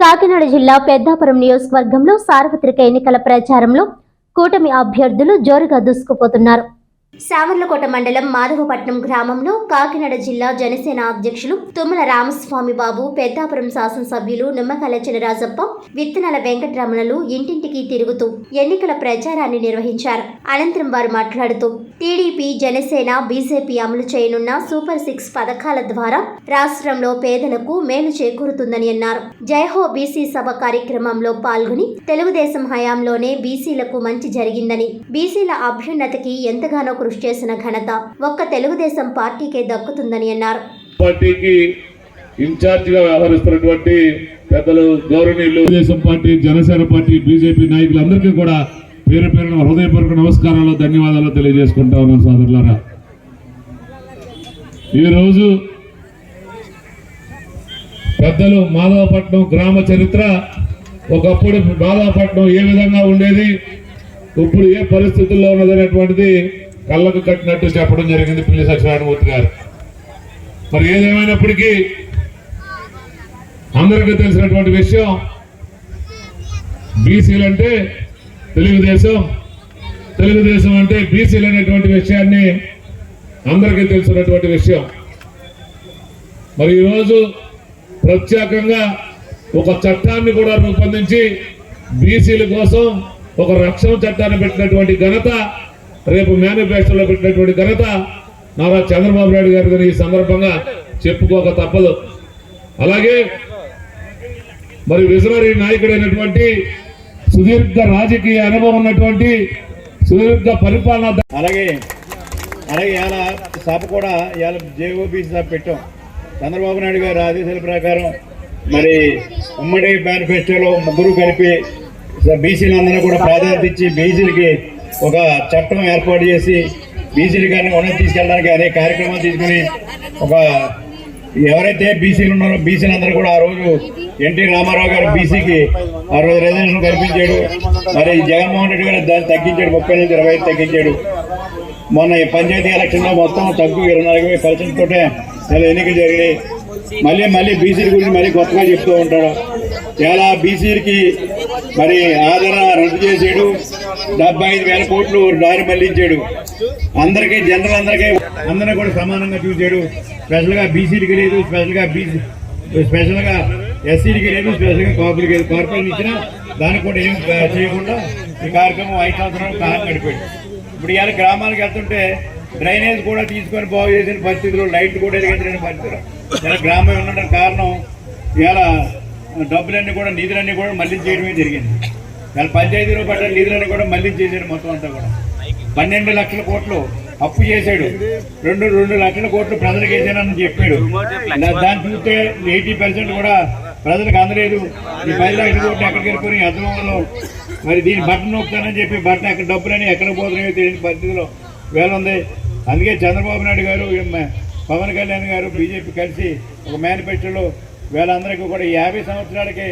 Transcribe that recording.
కాకినాడ జిల్లా పెద్దాపురం నియోజకవర్గంలో సార్వత్రిక ఎన్నికల ప్రచారంలో కూటమి అభ్యర్థులు జోరుగా దూసుకుపోతున్నారు. సామర్లకోట మండలం మాధవపట్నం గ్రామంలో కాకినాడ జిల్లా జనసేన అధ్యక్షులు తుమ్మల రామస్వామి బాబు పెద్దాపురం శాసనసభ్యులు నిమ్మకాయల చినరాజప్ప విత్తనాల వెంకటరమణలు ఇంటింటికి తిరుగుతూ ఎన్నికల ప్రచారాన్ని నిర్వహించారు. అనంతరం వారు మాట్లాడుతూ టీడీపీ జనసేన బీజేపీ అమలు చేయనున్న సూపర్ సిక్స్ పథకాల ద్వారా రాష్ట్రంలో పేదలకు మేలు చేకూరుతుందని అన్నారు. జయహో బీసీ సభ కార్యక్రమంలో పాల్గొని తెలుగుదేశం హయాంలోనే బీసీలకు మంచి జరిగిందని బీసీల అభ్యున్నతికి ఎంతగానో కృషి చేసిన ఘనత ఒక్క తెలుగుదేశం పార్టీకే దక్కుతుందని అన్నారు. పార్టీకి ఇన్ఛార్జిగా వ్యవహరిస్తున్నటువంటి పెద్దలు గౌరవనీయులు Telugu Desam party Janasena party BJP నాయకులందరికీ కూడా పేరు పేరున హృదయపూర్వక నమస్కారాలు ధన్యవాదాలు తెలియజేసుకుంటా ఉన్నాను సోదరులారా. ఈరోజు పెద్దలు మాధవపట్నం గ్రామ చరిత్ర ఒకప్పుడు మాధవపట్నం ఏ విధంగా ఉండేది ఇప్పుడు ఏ పరిస్థితుల్లో ఉన్నదనేటువంటిది కళ్ళకు కట్టినట్టు చెప్పడం జరిగింది పిల్లి సత్యనారాయణమూర్తి గారు. మరి ఏదేమైనప్పటికీ అందరికీ తెలిసినటువంటి విషయం బీసీలు అంటే తెలుగుదేశం తెలుగుదేశం అంటే బీసీలు అనేటువంటి విషయాన్ని అందరికీ తెలిసినటువంటి విషయం. మరి ఈరోజు ప్రత్యేకంగా ఒక చట్టాన్ని కూడా రూపొందించి బీసీల కోసం ఒక రక్షణ చట్టాన్ని పెట్టినటువంటి ఘనత రేపు మేనిఫెస్టోలో పెట్టినటువంటి ఘనత నారా చంద్రబాబు నాయుడు గారి ఈ సందర్భంగా చెప్పుకోక తప్పదు. అలాగే మరి విజనరీ నాయకుడైనటువంటి సుదీర్ఘ రాజకీయ అనుభవం ఉన్నటువంటి సుదీర్ఘ పరిపాలన అలాగే అలాగే ఇలా సభ కూడా ఇవాళ జేఓబీసీ సభ పెట్టాం. చంద్రబాబు నాయుడు గారి ఆదేశాల ప్రకారం మరి ఉమ్మడి మేనిఫెస్టోలో ముగ్గురు కలిపి బీసీలందరూ కూడా ప్రాధాన్యత ఇచ్చి బీసీలకి ఒక చట్టం ఏర్పాటు చేసి బీసీలు కానీ ఉన్నది తీసుకెళ్ళడానికి అనేక కార్యక్రమాలు తీసుకుని ఒక ఎవరైతే బీసీలు ఉన్నారో బీసీలందరూ కూడా ఆ రోజు ఎన్టీ రామారావు గారు బీసీకి ఆ రోజు రిజర్వేషన్ కల్పించాడు. మరి జగన్మోహన్ రెడ్డి గారు దాన్ని తగ్గించాడు ముప్పై నుంచి ఇరవై ఐదు తగ్గించాడు. మొన్న ఈ పంచాయతీ ఎలక్షన్లో మొత్తం తగ్గు ఇరవై నాలుగు వేల పర్సెంట్ తోటే చాలా ఎన్నికలు జరిగినాయి. మళ్ళీ మళ్ళీ బీసీల గురించి మళ్ళీ కొత్తగా చెప్తూ ఉంటాడు. చాలా బీసీలకి మరి ఆదరణ రద్దు చేసాడు డెబ్బై ఐదు వేల కోట్లు దారి మళ్ళించాడు. అందరికీ జనరల్ అందరికీ అందరినీ కూడా సమానంగా చూశాడు. స్పెషల్గా బీసీలకి లేదు స్పెషల్గా బీసీ స్పెషల్గా ఎస్సీలకి లేదు స్పెషల్గా కాపులకి లేదు. కార్పొరేషన్ ఇచ్చినా దానికి కూడా ఏం చేయకుండా ఈ కార్యక్రమం ఐదు సంవత్సరాలు కాలం గడిపాడు. ఇప్పుడు ఇవాళ గ్రామాలకు వెళ్తుంటే డ్రైనేజ్ కూడా తీసుకొని బాగు చేసిన పరిస్థితులు లైట్ కూడా ఎదిగించిన పరిస్థితులు ఇలా గ్రామం ఉండడం కారణం? ఇవాళ డబ్బులన్నీ కూడా నిధులన్నీ కూడా మళ్ళీ చేయడమే జరిగింది. ఇవాళ పంచాయతీలో పడ్డ నిధులన్నీ కూడా మళ్ళీ చేశాడు మొత్తం అంతా కూడా. పన్నెండు లక్షల కోట్లు అప్పు చేశాడు. రెండు రెండు లక్షల కోట్లు ప్రజలకు వేసానని చెప్పాడు. దాన్ని చూస్తే ఎయిటీ పర్సెంట్ కూడా ప్రజలకు అందలేదు. ఈ పది లక్షల కోట్లు ఎక్కడికి వెళ్ళిపోయి మరి దీని బట్టను నొక్కుతానని చెప్పి బట్టన్ ఎక్కడ డబ్బులని ఎక్కడ పోతున్నాయో తెలియని పరిస్థితిలో వేల ఉంది. అందుకే చంద్రబాబు నాయుడు గారు పవన్ కళ్యాణ్ గారు బీజేపీ కలిసి ఒక మేనిఫెస్టోలో వీళ్ళందరికీ కూడా యాభై సంవత్సరాలకి